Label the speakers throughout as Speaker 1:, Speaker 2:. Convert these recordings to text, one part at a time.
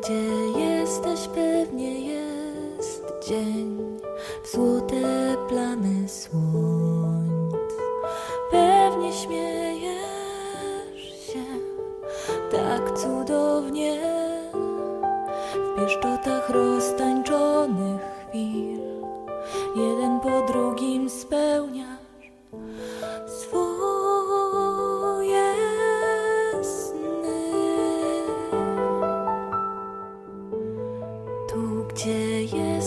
Speaker 1: gdzie jesteś, pewnie jest dzień w złote plamy słońc. Pewnie śmiejesz się tak cudownie w pieszczotach roztańczonych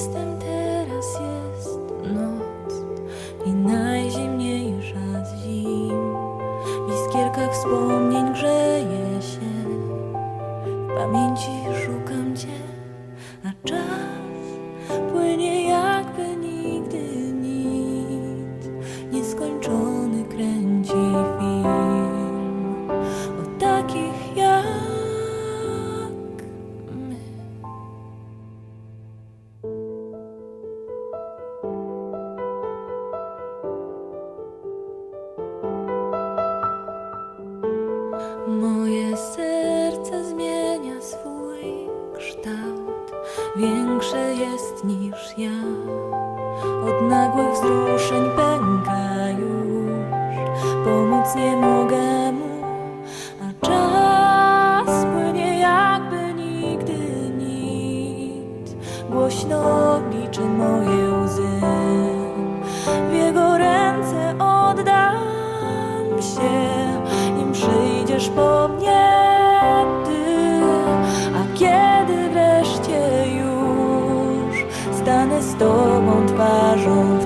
Speaker 1: teraz, jest noc i najzimniejsza z zim. W iskierkach wspomnień Moje serce zmienia swój kształt, większe jest niż ja. Od nagłych wzruszeń pęka już, pomóc nie mogę mu, a czas płynie jakby nigdy nic. Głośno liczy moje łzy, po mnie ty. A kiedy wreszcie już stanę z tobą twarzą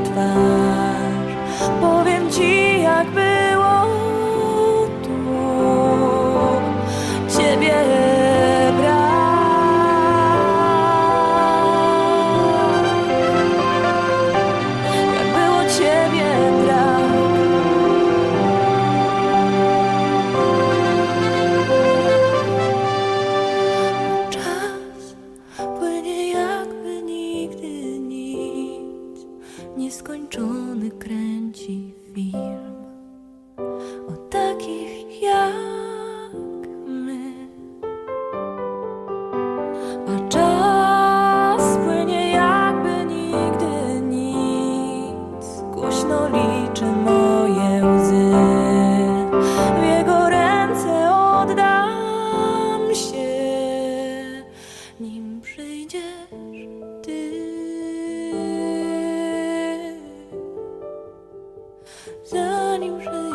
Speaker 1: film o takich jak my. A czas płynie jakby nigdy nic, głośno liczy moc. Then.